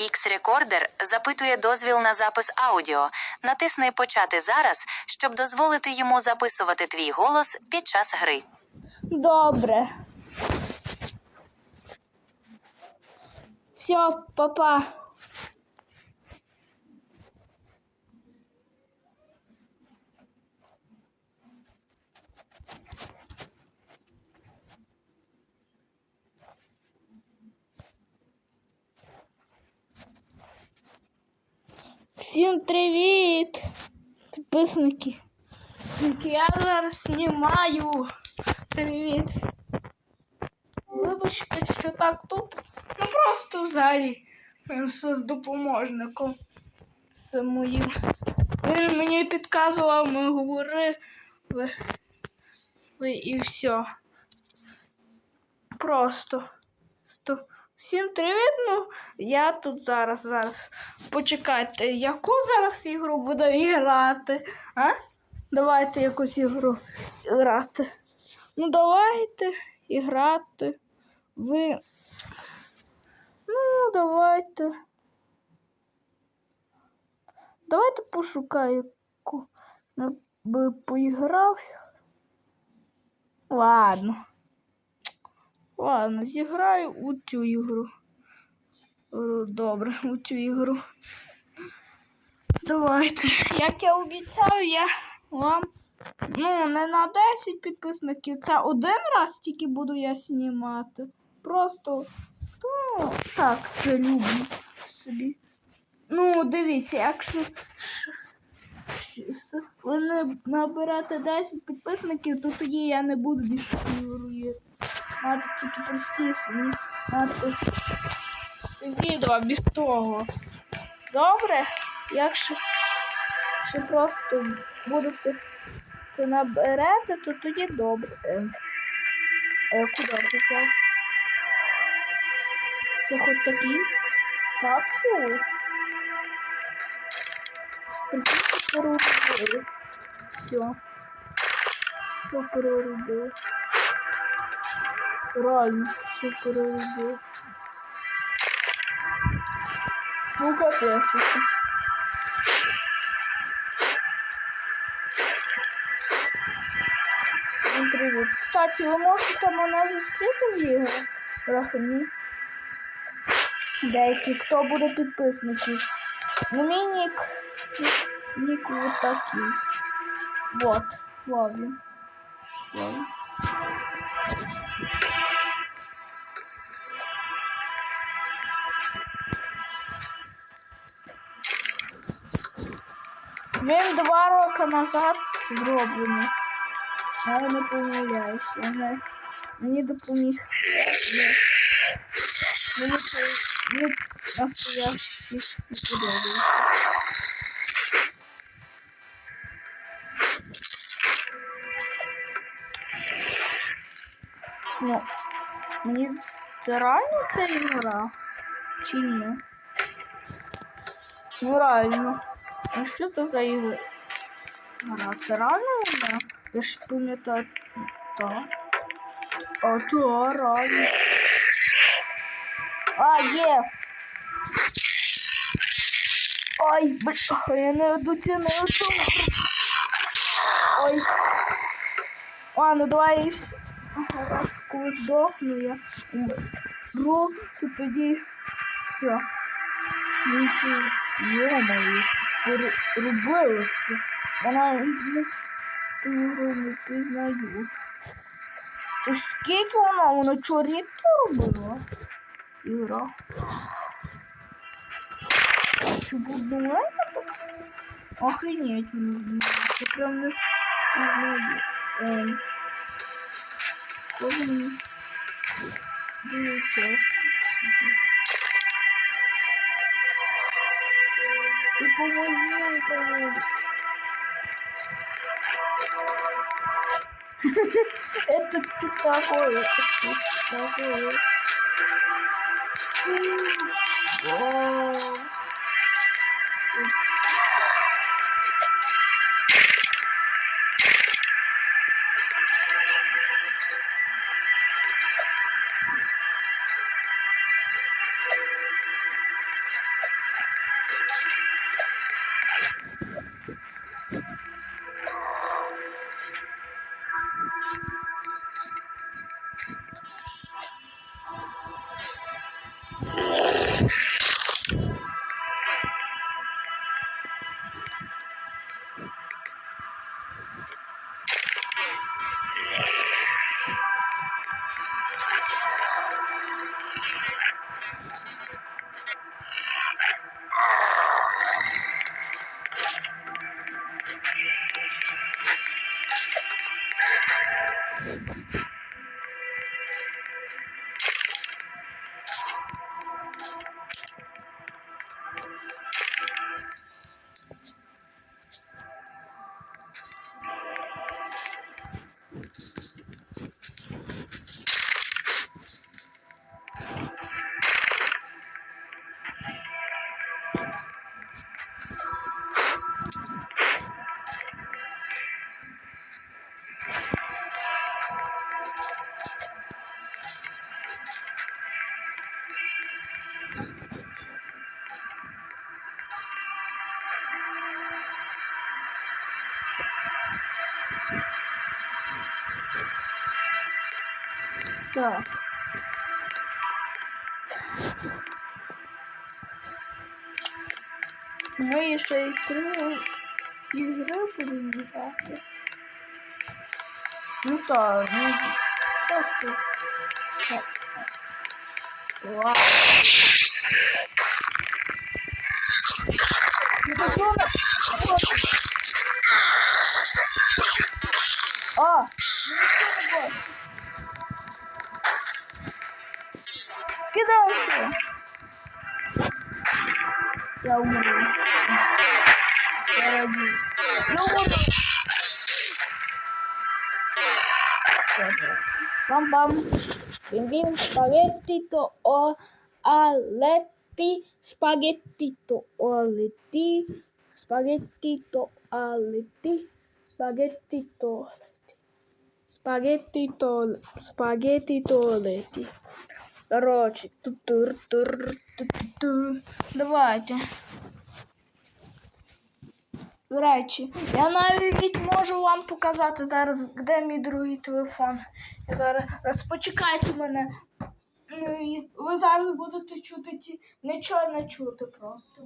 X-Recorder запитує дозвіл на запис аудіо. Натисни Почати зараз, щоб дозволити йому записувати твій голос під час гри. Добре. Все, папа. Всім привіт, підписники. Я зараз знімаю. Привіт. Вибачте, що так тут. Ну просто в залі е, з, допоможником. З моїм. Він мені підказував, ми говорили і все. Просто. Всім привіт, ну я тут зараз, зараз. Почекайте, яку зараз ігру буду грати? А? Давайте якусь ігру грати. Ну, давайте іграти. Ви. Ну, давайте. Давайте пошукаю, яку би поіграв. Ладно. Ладно, зіграю у цю ігру. Е, Добре, у цю ігру. Давайте. Як я обіцяв, я вам. Ну, не на 10 підписників. Це один раз тільки буду я знімати. Просто ну, так, це люблю собі. Ну, дивіться, якщо ви не наберете 10 підписників, то тоді я не буду більше ігрувати. Надо тільки простіше. Надо відео без того. Добре? Якщо що просто будете то наберете, то тоді добре. Е, е, куди попав? Це хоч такий? Так, о. Прикиньте, переробили. Все. Все переробили. Реально, все переробили. Ну. Всім Привіт. Кстати, ви можете мене зустріти в іграх? Трохи ні. Деякі, хто буде підписників. Ну, мій нік. Нік вот такий. Вот. Вот він. Він. Два роки назад зроблений. Я не помиляюсь. Я не... Мені допоміг. Мені це мені настоящий не подобається. Ну, мені це реально ця ігра? Чи ні? Ну реально. Ну що це за ігра? Гра, це реально вона? Я ж пам'ятаю. Так. А то реально. А, є. Ой, бля, я не дотягну цю. Ой. Ладно, давай я ще раз коли здохну, я то тоді все. Нічого, йомаю, робилося. Вона не ту ігру не пізнаю. То ж скільки вона? Вона чоріться робила? Ігра. Чи буде Охренеть, не знаю. Це прям не знаю. Ем. Кого мені? Дуже помоги, поможи, поможи. Это что такое? Это что такое? Вау. Так. Ми ще й три ігри будемо грати. Ну так, ну просто. Вау. Ну, чого на- А, ну нічого не бачу. Кидався. Я умру. Я радію. Я умру. Бам-бам. Бім-бім. Спагетті то о алеті. Спагетті то олеті. Спагетті то алеті. Олеті. Спагетті то спагетті то олеті. Короче, тутур тур ту Давайте. До речі, я навіть можу вам показати зараз, де мій другий телефон. Я зараз раз почекайте мене. Ну і ви зараз будете чути ті. Нічого не чути просто.